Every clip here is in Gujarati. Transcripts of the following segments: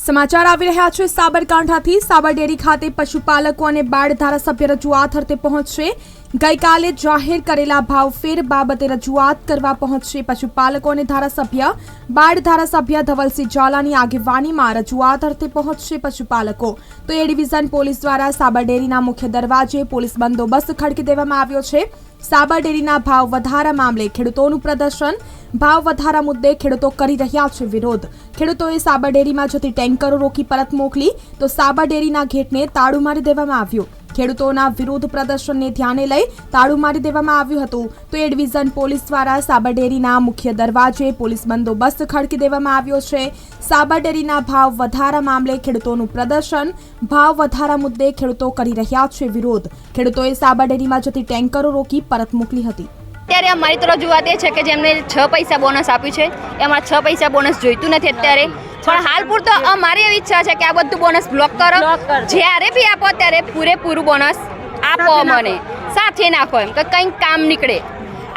સમાચાર આવી રહ્યા છે. સાબરકાંઠાથી સાબરડેરી ખાતે પશુપાલકો અને બાળ ધારાસભ્ય રજૂઆત અર્થે પહોંચશે. ગઈકાલે જાહેર કરેલા ભાવફેર બાબતે રજૂઆત કરવા પહોંચશે પશુપાલકો અને ધારાસભ્ય. બાળ ધારાસભ્ય ધવલસિંહ ઝાલાની આગેવાનીમાં રજૂઆત અર્થે પહોંચશે પશુપાલકો. તો એ ડિવિઝન પોલીસ દ્વારા સાબરડેરીના મુખ્ય દરવાજે પોલીસ બંદોબસ્ત ખડકી દેવામાં આવ્યો છે. સાબર ડેરીના ભાવ વધારા મામલે ખેડૂતોનું પ્રદર્શન, ભાવ વધારા મુદ્દે ખેડૂતો કરી રહ્યા છે વિરોધ. ખેડૂતોએ સાબર ડેરીમાં જતી ટેન્કરો રોકી પરત મોકલી, તો સાબર ડેરીના ગેટને તાળું મારી દેવામાં આવ્યું. ખેડૂતોના વિરોધ પ્રદર્શનને ધ્યાને લઈ તાળું મારી દેવામાં આવ્યું હતું. તો એ ડિવિઝન પોલીસ દ્વારા સાબરડેરીના મુખ્ય દરવાજે પોલીસ બંદોબસ્ત ખડકી દેવામાં આવ્યો છે. સાબરડેરીના ભાવ વધારા મામલે ખેડૂતોનું પ્રદર્શન, ભાવ વધારા મુદ્દે ખેડૂતો કરી રહ્યા છે વિરોધ. ખેડૂતોએ સાબરડેરીમાં જતી ટેન્કરો રોકી પરત મોકલી હતી. અત્યારે અમારી તો રજૂઆત એ છે કે જેમને છ પૈસા બોનસ આપ્યું છે. એમાં છ પૈસા બોનસ જોઈતું નથી અત્યારે. પણ હાલ પૂરતો અમારી એવી ઈચ્છા છે કે આ બધું બોનસ બ્લોક કરો. જ્યારે બી આપો ત્યારે પૂરેપૂરું બોનસ આપો મને. સાથે નાખો એમ કે કંઈક કામ નીકળે.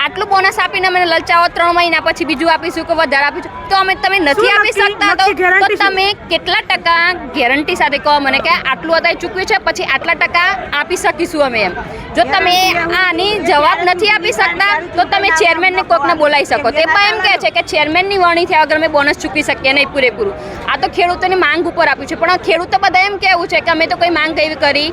આટલું બોનસ આપીને અમને લલચાવો ત્રણ મહિના પછી બીજું આપીશું કે વધારે આપીશું? તો અમે તમે નથી આપી શકતા તો તમે કેટલા ટકા ગેરંટી સાથે કહો મને કે આટલું અત્યારે ચૂકવ્યું છે પછી આટલા ટકા આપી શકીશું અમે એમ. જો તમે આની જવાબ નથી આપી શકતા તો તમે ચેરમેનને કોકને બોલાવી શકો. તે પણ એમ કહે છે કે ચેરમેનની વરણી થયા વગર અમે બોનસ ચૂકવી શકીએ નહીં પૂરેપૂરું. આ તો ખેડૂતોની માંગ ઉપર આપ્યું છે પણ ખેડૂતો બધા એમ કહેવું છે કે અમે તો કોઈ માંગ એવી કરી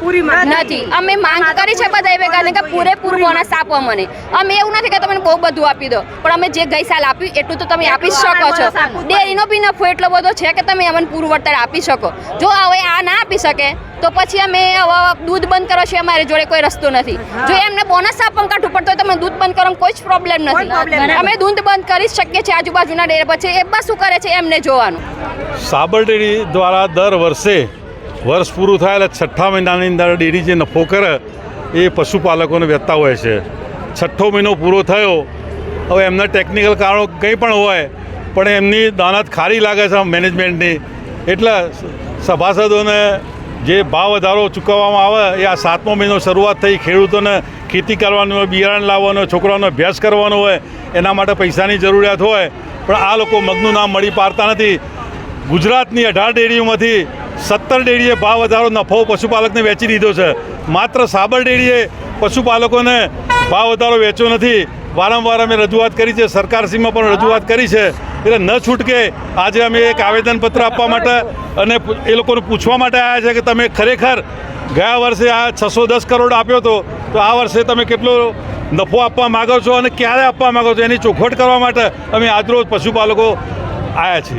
નથી. અમે માંગ કરી છે બધા એ કારણ કે પૂરેપૂરું બોનસ આપો મને અમે એવું નથી કે તમે બહુ બધું આપી દો. પણ અમે જે ગઈ સાલ આપ્યું એટલું તો તમે આપી શકો છો. ડેરીનો બી નફો એટલો બધો છે કે તમે અમને પૂરું વળતર આપી શકો. જો હવે આ ના આપી શકે તો પછી અમે હવે દૂધ બંધ કરો છે અમારી જોડે કોઈ રસ્તો નથી. જો એમને બોનસ આપવા કાઢવું પડતો હોય તો તમે દૂધ બંધ કરો કોઈ જ પ્રોબ્લેમ નથી. નથી. અમે દૂધ બંધ કરી શકીએ છીએ આજુબાજુના ડેરે પછી. એ બસ શું કરે છે? એમને જોવાનું. સાબર ડેરી દ્વારા દર વર્ષે વર્ષ પૂરું થાય એટલે છઠ્ઠા મહિનાની અંદર ડેરી જે નફો કરે એ પશુપાલકોને વેચતા હોય છે. છઠ્ઠો મહિનો પૂરો થયો. હવે એમના ટેકનિકલ કારણો કંઈ પણ હોય, પણ એમની દાનત ખારી લાગે છે મેનેજમેન્ટની એટલે સભાસદોને જે ભાવ વધારો ચૂકવવામાં આવે, એ આ સાતમો મહિનો શરૂઆત થઈ, ખેડૂતોને ખેતી કરવાનું હોય, બિયારણ લાવવાનું, છોકરાઓનો અભ્યાસ કરવાનો હોય, એના માટે પૈસાની જરૂરિયાત હોય, પણ આ લોકો મગનું નામ મળી પાડતા નથી. ગુજરાતની અઢાર ડેરીઓમાંથી સત્તર ડેરીએ ભાવ વધારો નફો પશુપાલકને વેચી દીધો છે. માત્ર સાબર ડેરીએ પશુપાલકોને ભાવ વધારો વેચ્યો નથી. વારંવાર અમે રજૂઆત કરી છે સરકારશ્રીમાં પણ રજૂઆત કરી છે. એટલે ન છૂટકે આજે અમે એક આવેદનપત્ર આપવા માટે અને એ લોકોને પૂછવા માટે આવ્યા છે કે તમે ખરેખર ગયા વર્ષે આ છસો દસ કરોડ આપ્યો હતો તો આ વર્ષે તમે કેટલો નફો આપવા માગો છો અને ક્યારે આપવા માગો છો? એની ચોખવટ કરવા માટે અમે આજરોજ પશુપાલકો આવ્યા છીએ.